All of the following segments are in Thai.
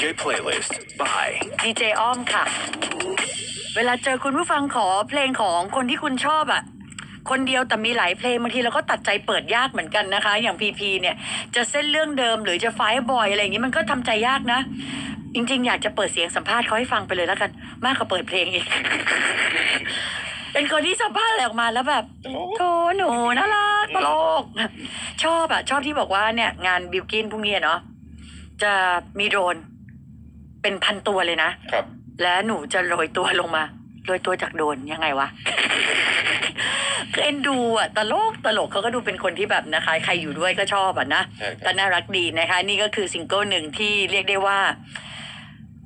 DJ playlist by ดีเจอ้อมค่ะ เวลาเจอคุณผู้ฟังขอเพลงของคนที่คุณชอบอะคนเดียวแต่มีหลายเพลงบางทีเราก็ตัดใจเปิดยากเหมือนกันนะคะ อย่างพีพีเนี่ย จะเส้นเรื่องเดิมหรือจะไฟบอยอะไรอย่างนี้มันก็ทำใจยากนะ จริง ๆ อยากจะเปิดเสียงสัมภาษณ์เขาให้ฟังไปเลยแล้วกัน มากกว่าเปิดเพลงอีก เป็นคนที่สัมภาษณ์อะไรออกมาแล้วแบบโธหนูน่ารักตลก ชอบอะชอบที่บอกว่าเนี่ย งานบิวกินพรุ่งนี้อะเนาะจะมีโดรน เป็นพันตัวเลยนะ ครับ และหนูจะโรยตัวลงมาโรยตัวจากโดรนยังไงวะ คือเอ็นดูอะตลกตลกเขาก็ดูเป็นคนที่แบบนะคะ ใครอยู่ด้วยก็ชอบอะนะใช่คก็รับน่ารักดีนะคะ นี่ก็คือซิงเกิลหนึ่งที่เรียกได้ว่า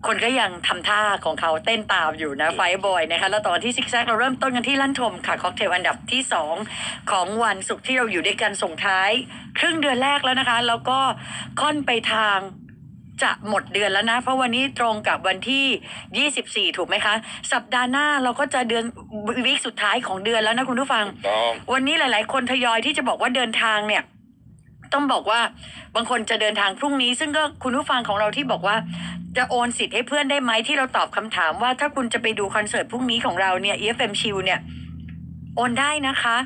คนก็ยังทำท่าของเขาเต้นตามอยู่นะไฟบอยนะคะ แล้วตอนที่ซิกแซกเราเริ่มต้นกันที่ลั่นทมค่ะค็อกเทลอันดับที่สองของวันศุกร์ที่เราอยู่ด้วยกันส่งท้าย ครึ่งเดือนแรกแล้วนะคะ แล้วก็ค่อนไปทาง จะหมดเดือนแล้วนะ เพราะวันนี้ตรงกับวันที่ 24 ถูกไหมคะ สัปดาห์หน้าเราก็จะเดือนวีคสุดท้ายของเดือนแล้วนะคุณผู้ฟังต้องวันนี้หลาย ๆ คนทยอยที่จะบอกว่าเดินทางเนี่ยต้องบอกว่าบางคนจะเดินทางพรุ่งนี้ ซึ่งก็คุณผู้ฟังของเราที่บอกว่า จะโอนสิทธิ์ให้เพื่อนได้ไหมที่เราตอบคำถามว่าถ้าคุณจะไปดูคอนเสิร์ตพรุ่งนี้ของเราเนี่ย EFM Chill เนี่ย โอนได้นะคะ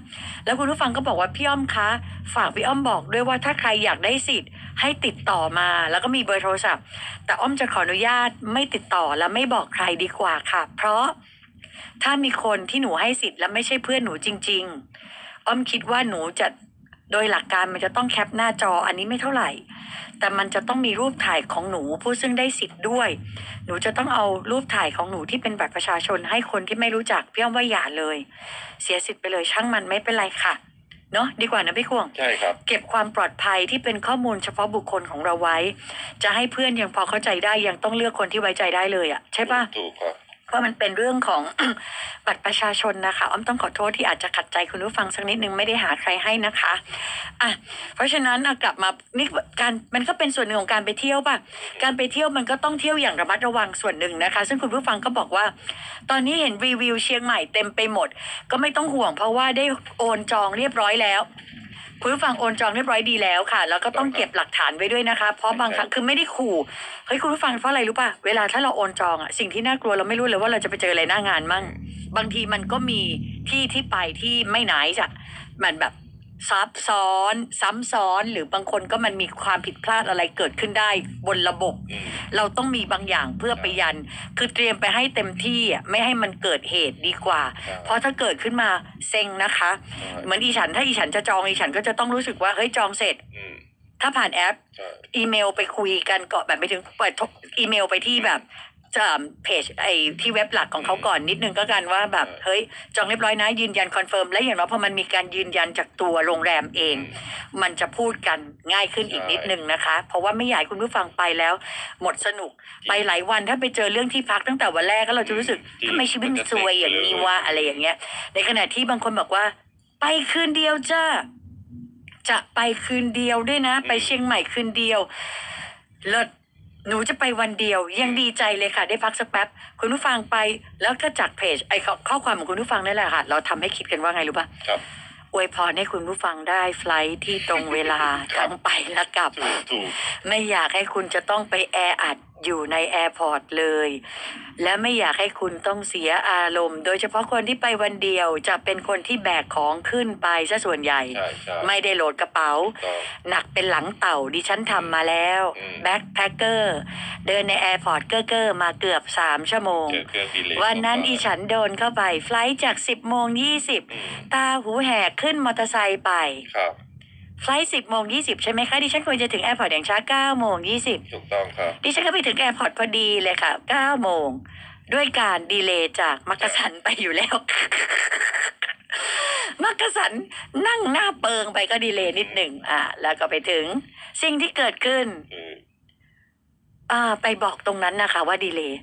แล้วคุณผู้ฟังก็บอกว่าพี่อ้อมคะ ฝากพี่อ้อมบอกด้วยว่าถ้าใครอยากได้สิทธิ์ให้ติดต่อมา แล้วก็มีเบอร์โทรศัพท์ แต่อ้อมจะขออนุญาตไม่ติดต่อและไม่บอกใครดีกว่าค่ะ เพราะถ้ามีคนที่หนูให้สิทธิ์และไม่ใช่เพื่อนหนูจริง ๆ อ้อมคิดว่าหนูจะ โดยหลักการมันจะต้องแคปหน้าจออันนี้ไม่เท่าไหร่ แต่มันจะต้องมีรูปถ่ายของหนูผู้ซึ่งได้สิทธิ์ด้วย หนูจะต้องเอารูปถ่ายของหนูที่เป็นบัตรประชาชนให้คนที่ไม่รู้จักพี่อ้อมว่าอย่าเลย เสียสิทธิ์ไปเลยช่างมันไม่เป็นไรค่ะเนาะดีกว่านะพี่ควงใช่ครับ เก็บความปลอดภัยที่เป็นข้อมูลเฉพาะบุคคลของเราไว้ จะให้เพื่อนยังพอเข้าใจได้ยังต้องเลือกคนที่ไว้ใจได้เลยอะ่ะใช่ปะถูกครับ เพราะมันเป็นเรื่องของ บัตรประชาชนนะคะอ้อมต้องขอโทษที่อาจจะขัดใจคุณผู้ฟังสักนิดนึงไม่ได้หาใครให้นะคะอะเพราะฉะนั้นกลับมานี่การมันก็เป็นส่วนหนึ่งของการไปเที่ยวป่ะการไปเที่ยวมันก็ต้องเที่ยวอย่างระมัดระวังส่วนหนึ่งนะคะ ซึ่งคุณผู้ฟังก็บอกว่า ตอนนี้เห็นรีวิวเชียงใหม่เต็มไปหมด ก็ไม่ต้องห่วงเพราะว่าได้โอนจองเรียบร้อยแล้ว คุณผู้ฟังโอนจองเรียบร้อยดีแล้วค่ะ แล้วก็ต้องเก็บหลักฐานไว้ด้วยนะคะ เพราะบางครั้งคือไม่ได้ขู่เฮ้ยคุณผู้ฟังเพราะอะไรรู้ป่ะเวลาถ้าเราโอนจองอะสิ่งที่น่ากลัวเราไม่รู้เลยว่าเราจะไปเจออะไรหน้างานมั่ง บางทีมันก็มีที่ที่ไปที่ไม่ไหนจะมันแบบ ซับซ้อน ซ้ำซ้อน หรือบางคนก็มันมีความผิดพลาดอะไรเกิดขึ้นได้บนระบบอืมเราต้องมีบางอย่างเพื่อไปยัน คือเตรียมไปให้เต็มที่อะไม่ให้มันเกิดเหตุดีกว่าใช่เพราะถ้าเกิดขึ้นมาเซ็งนะคะ เหมือนอีฉันถ้าอีฉันจะจองอีฉันก็จะต้องรู้สึกว่าเฮ้ยจองเสร็จอืมถ้าผ่านแอปใช่อีเมลไปคุยกันก่อนแบบไปถึงเปิดอีเมลไปที่แบบจะ เพจไอที่เว็บหลักของเขาก่อนนิดนึงก็กันว่าแบบเฮ้ยจองเรียบร้อยนะยืนยันคอนเฟิร์มและอย่างน้อยพอมันมีการยืนยันจากตัวโรงแรมเอง มันจะพูดกันง่ายขึ้นอีกนิดนึงนะคะ เพราะว่าไม่อยากให้คุณผู้ฟังไปแล้ว หมดสนุกไปหลายวันถ้าไปเจอเรื่องที่พักตั้งแต่วันแรกก็เราจะรู้สึกทำไมชีวิตมันซวยอย่างนี้วะอะไรอย่างเงี้ย ในขณะที่บางคนบอกว่า ไปคืนเดียวจ้าจะไปคืนเดียวด้วยนะ ไปเชียงใหม่คืนเดียวเลิศ หนูจะไปวันเดียว ยังดีใจเลยค่ะ ได้พักสักแป๊บ คุณผู้ฟังไป แล้วก็จากเพจไอ้ข้อข้อความของคุณผู้ฟังนั่นแหละค่ะ เราทำให้คิดกันว่าไงรู้ปะครับ อวยพรให้คุณผู้ฟังได้ไฟลท์ที่ตรงเวลา ทั้งไปและกลับ ถูกถูก ไม่อยากให้คุณจะต้องไปแออัด อยู่ในแอร์พอร์ตเลย และไม่อยากให้คุณต้องเสียอารมณ์ โดยเฉพาะคนที่ไปวันเดียวจะเป็นคนที่แบกของขึ้นไปซะส่วนใหญ่ ใช่ใช่ ไม่ได้โหลดกระเป๋าต้องหนักเป็นหลังเต่าดิฉันทำมาแล้วอืม แบ็คแพคเกอร์เดินในแอร์พอร์ตเกอร์เกอร์มาเกือบสามชั่วโมง เจอเครื่องดีเลย์วันนั้นอีฉันโดนเข้าไป ไฟลท์จากสิบโมงยี่สิบอืมตาหูแหกขึ้นมอเตอร์ไซค์ไป ครับ ไฟลท์สิบโมงยี่สิบใช่ไหมคะ ดิฉันควรจะถึงแอร์พอร์ตอย่างช้าเก้าโมงยี่สิบถูกต้องครับ ดิฉันก็ไปถึงแอร์พอร์ตพอดีเลยค่ะเก้าโมงด้วยการดีเลย์จากมักกะสันไปอยู่แล้ว มักกะสันนั่งหน้าเปิงไปก็ดีเลย์นิดหนึ่งอะแล้วก็ไปถึง สิ่งที่เกิดขึ้นอืมอ่า ไปบอกตรงนั้นนะคะ ว่าดีเลย์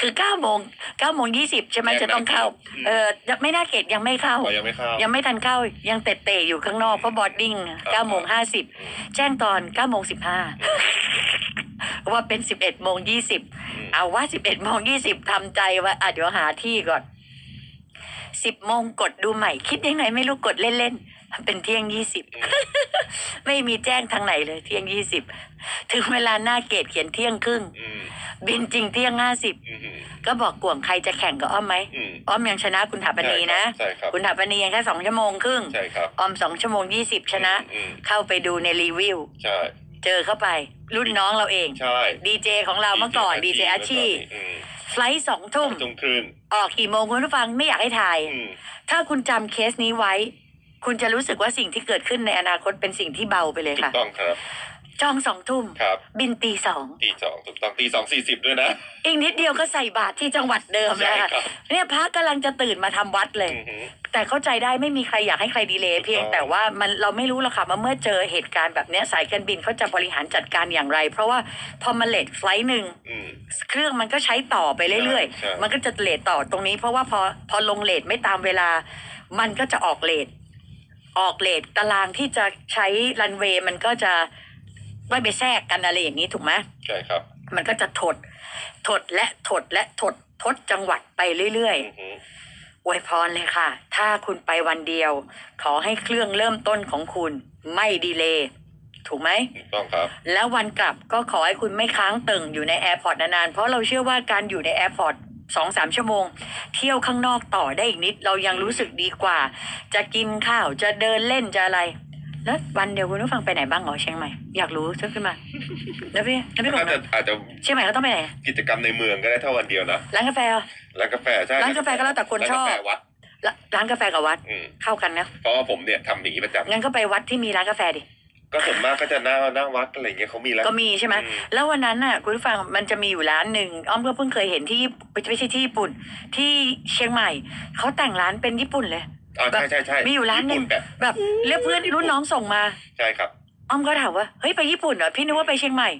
คือเก้าโมงเก้าโมงยี่สิบใช่ไหมจะต้องเข้า เออยังไม่น่าเกตยังไม่เข้าอ๋อยังไม่เข้า ยังไม่ทันเข้ายังเตะเตะๆอยู่ข้างนอกเพราะบอร์ดดิ้งเก้าโมงห้าสิบอืมแจ้งตอนเก้าโมงสิบห้าว่าเป็นสิบเอ็ดโมงยี่สิบอืมเอาว่าสิบเอ็ดโมงยี่สิบทำใจว่าอะเดี๋ยวหาที่ก่อนสิบโมงกดดูใหม่คิดยังไงไม่รู้กดเล่นๆ เป็นเที่ยงยี่สิบอืมไม่มีแจ้งทางไหนเลย เที่ยงยี่สิบถึงเวลาหน้าเกตเขียนเที่ยงครึ่งอืมบินจริงเที่ยงห้าสิบอืมก็บอกกวงใครจะแข่งกับอ้อมไหมอืมอ้อมยังชนะคุณถาปนีนะใช่ครับคุณถาปนียังแค่สองชั่วโมงครึ่งใช่ครับออมสองชั่วโมงยี่สิบชนะอืมเข้าไปดูในรีวิวใช่เจอเข้าไป รุ่นน้องเราเองใช่ดีเจของเราเมื่อก่อนดีเจอาชีอืมไฟลท์สองทุ่มทุ่มครึ่งออกกี่โมงคุณผู้ฟังไม่อยากให้ถ่ายอืมถ้าคุณจำเคสนี้ไว้ คุณจะรู้สึกว่าสิ่งที่เกิดขึ้นในอนาคตเป็นสิ่งที่เบาไปเลยถูค่ะ กต้องครับ จองสองทุ่ม ครับบินตีสองตีสองถูกต้องตีสองสี่สิบด้วยนะ อีกนิดเดียวก็ใส่บาตรที่จังหวัดเดิมแล้วค่ะใช่ครับ เนี่ยพระกำลังจะตื่นมาทำวัดเลย อือหือ แต่เข้าใจได้ไม่มีใครอยากให้ใครดีเลย์ถูกต้องเพียง แต่ว่ามันเราไม่รู้หรอกค่ะว่าเมื่อเจอเหตุการณ์แบบเนี้ยสายการบินเขาจะบริหารจัดการอย่างไร เพราะว่าพอมาเลทไฟล์หนึ่งอืม เครื่องมันก็ใช้ต่อไปเรื่อยใช่ ๆ มันก็จะเลทต่อตรงนี้ เพราะว่าพอพอลงเลทไม่ตามเวลา มันก็จะออกเลท ออกเลทตารางที่จะใช้รันเวย์มันก็จะไม่ไปแทรกกันอะไรอย่างนี้ถูกไหมใช่ครับ มันก็จะถด ถดและถดและถดทดจังหวัดไปเรื่อยอือหือๆอวยพรเลยค่ะ ถ้าคุณไปวันเดียว ขอให้เครื่องเริ่มต้นของคุณ ไม่ดีเลย์ถูกไหมถูกต้องครับ แล้ววันกลับก็ขอให้คุณไม่ค้างตึงอยู่ในแอร์พอร์ตนานๆ เพราะเราเชื่อว่าการอยู่ในแอร์พอร์ต สองสามชั่วโมง เที่ยวข้างนอกต่อได้อีกนิด เรายังรู้สึกดีกว่า จะกินข้าวจะเดินเล่นจะอะไร แล้ววันเดียวคุณผู้ฟังไปไหนบ้างเหรอเชียงใหม่อยากรู้ช่วยขึ้นมาแล้วพี่แล้วพี่กอาบจจะอาจจะเชียงใหม่เขาต้องไปไหนกิจกรรมในเมืองก็ได้เท่าวันเดียวนะร้านกาแฟเหรอร้านกาแฟใช่ร้านกาแฟก็แล้วแต่คนชอบร้านกาแฟวัดร้านร้านกาแฟกับวัดอืมเข้ากันนะเพราะว่าผมเนี่ยทำหนีประจำงั้นก็ไปวัดที่มีร้านกาแฟดิ ก็ส่วนมากก็จะหน้าหน้าวัดอะไรเงี้ยเขามีแล้วก็มีใช่ไหมอืมแล้ววันนั้นน่ะคุณผู้ฟังมันจะมีอยู่ร้านหนึ่งอ้อมก็เพิ่งเคยเห็นที่ไม่ใช่ที่ญี่ปุ่น ที่เชียงใหม่เขาแต่งร้านเป็นญี่ปุ่นเลยอ่าใช่ใช่ใช่มีอยู่ร้านหนึ่ง ญี่ปุ่แบบแบบเรียกเพื่อนรุ่นน้องส่งมา ใช่ครับอ้อมก็ถามว่าเฮ้ยไปญี่ปุ่นเหรอพี่นึกว่าไปเชียงใหม่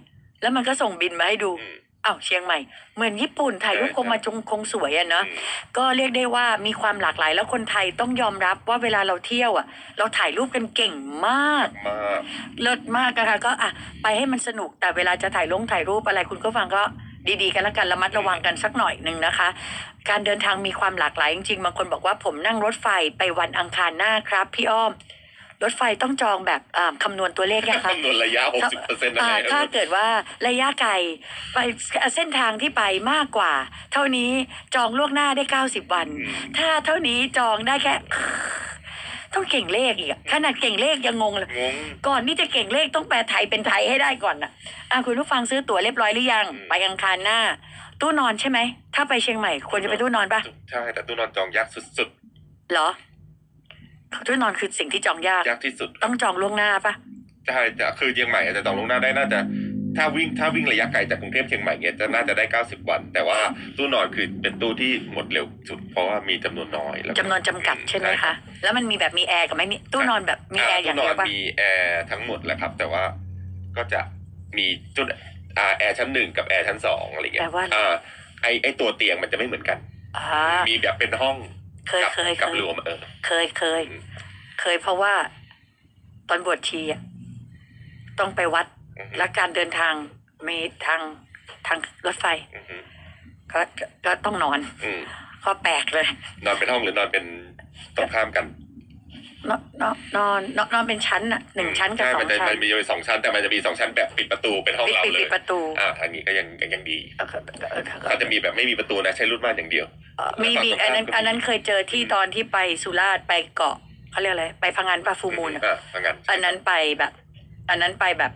แล้วมันก็ส่งบินมาให้ดู อืม อ้าวเชียงใหม่ เหมือนญี่ปุ่นถ่ายรูปใช่คงมาจงคงสวยอะเนาะอืมก็เรียกได้ว่ามีความหลากหลายแล้วคนไทยต้องยอมรับว่าเวลาเราเที่ยวอะเราถ่ายรูปกันเก่งมาก มากเลิศมากนะคะก็อะไปให้มันสนุกแต่เวลาจะถ่ายลงถ่ายรูปอะไรคุณก็ฟังก็ดีๆ กันแล้วกันระมัดระวังกันสักหน่อยหนึ่งนะคะ การเดินทางมีความหลากหลายจริงๆบางคนบอกว่าผมนั่งรถไฟไปวันอังคารหน้าครับ พี่อ้อม รถไฟต้องจองแบบอ่าคำนวณตัวเลขยังคะคำนวณระยะ 60เปอร์เซ็นต์อะไรอ่าถ้าเกิดว่าระยะไกลไปเส้นทางที่ไปมากกว่า เท่านี้จองล่วงหน้าได้เก้าสิบวันอืมถ้าเท่านี้จองได้แค่ต้องเก่งเลขอีกอะขนาดเก่งเลขยังงงเลยงงก่อนที่จะเก่งเลขต้องแปลไทยเป็นไทยให้ได้ก่อนนะอะคุณผู้ฟังซื้อตั๋วเรียบร้อยหรือยังอืมไปอังคารหน้า ตู้นอนใช่ไหม ถ้าไปเชียงใหม่ควรจะไปตู้นอนปะใช่ แต่ตู้นอนจองยากสุดเหรอ ตู้นอนคือสิ่งที่จองยากๆยากที่สุดต้องจองล่วงหน้าปะใช่จะคือเชียงใหม่อาจจะจองลวงหน้าได้น่าจะ ถ้าวิ่งถ้าวิ่งระยะไกลจากกรุงเทพเชียงใหม่เนี่ยจะน่าจะได้ 90 วัน แต่ว่าตู้นอนคือเป็นตู้ที่หมดเร็วสุด เพราะว่ามีจำนวนน้อยแล้วก็จำนวนจำกัดใช่ไหมคะ แล้วมันมีแบบมีแอร์กับไม่มีตู้นอนแบบมีแอร์อย่างเดียวตู้นปะนมีแอร์ทั้งหมดแหละครับ แต่ว่าก็จะมีจุดอ่าแอร์ชั้นหนึ่งกับแอร์ชั้นสองอะไรเงี้แปลยว่าอ่าไอไอตัวเตียงมันจะไม่เหมือนกันอ่ามีแบบเป็นห้อง เคยกัเคยกับเคยรวมเออเคยเคยอืมเคยเพราะว่าตอนบวชชีอะต้องไปวัดอือฮึและการเดินทางมีทางทางรถไฟอือฮึก็ก็ต้องนอนอืมก็แปลกเลย นอนเป็นห้องหรือนอนเป็นตรงข้ามกัน นอนนอนนอนนอนนอนเป็นชั้นอะหนึ่งชั้นกับใช่สอมังจะชั้นมันมีอยู่สองชั้น แต่มันจะมีสองชั้นแบบปิดประตูเป็นห้องปิดเราปิดเลปิยดประตูอ่าทางนี้ก็ยังยังยังดีเออเออเออเอถ้าอจะมีแบบไม่มีประตูนะใช้รูดม่านอย่างเดียว เอ่อมีมีอันนั้นอันนั้นเคยเจอที่ตอนที่ไปสุราษฎร์ไปเกาะเขาเรียกอะไรไปพังงานปลาฟูมูลอะอ่าทางนั้นอันนั้นไปแบบ อันนั้นไปแบบ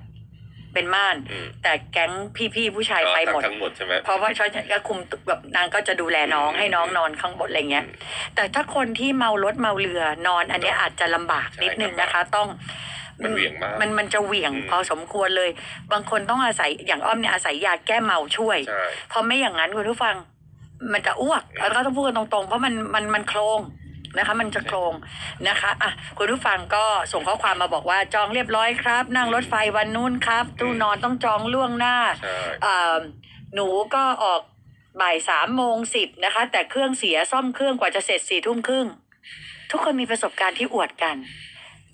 เป็นม่านอืมแต่แก๊งพี่ๆผู้ชายไปหมด ทั้งหมดใช่ไหมเพราะว่าเขาจะคุมแบบนางก็จะดูแลน้องอืมให้น้องนอนข้างบนอะไรเงี้ย แต่ถ้าคนที่เมารถเมาเรือนอน อันเนี้ยอาจจะลำบากนิดนึงนะคะ ต้องมันเหวี่ยงมากมันมันจะเหวี่ยงอืมพอสมควรเลย บางคนต้องอาศัยอย่างอ้อมเนี่ยอาศัยยาแก้เมาช่วยใช่เพราะไม่อย่างนั้นคุณผู้ฟัง มันจะอ้วกแล้วก็ต้องพูดกันตรงๆ เพราะมันมันมันโครง นะคะ มันจะโครงนะคะอะคุณผู้ฟังก็ส่งข้อความมาบอกว่าจองเรียบร้อยครับ นั่งรถไฟวันนู้นครับ ตู้นอนต้องจองล่วงหน้าใช่เอ่อหนูก็ออกบ่ายสามโมงสิบนะคะ แต่เครื่องเสียซ่อมเครื่องกว่าจะเสร็จสี่ทุ่มครึ่งทุกคนมีประสบการณ์ที่อวดกัน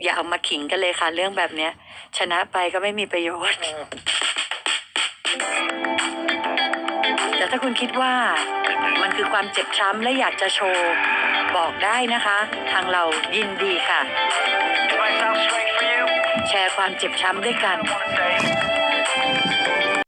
อย่าเอามาขิงกันเลยค่ะ เรื่องแบบเนี้ย ชนะไปก็ไม่มีประโยชน์ แต่ถ้าคุณคิดว่ามันคือความเจ็บช้ำและอยากจะโชว์ บอกได้นะคะ ทางเรายินดีค่ะ แชร์ความเจ็บช้ำด้วยกัน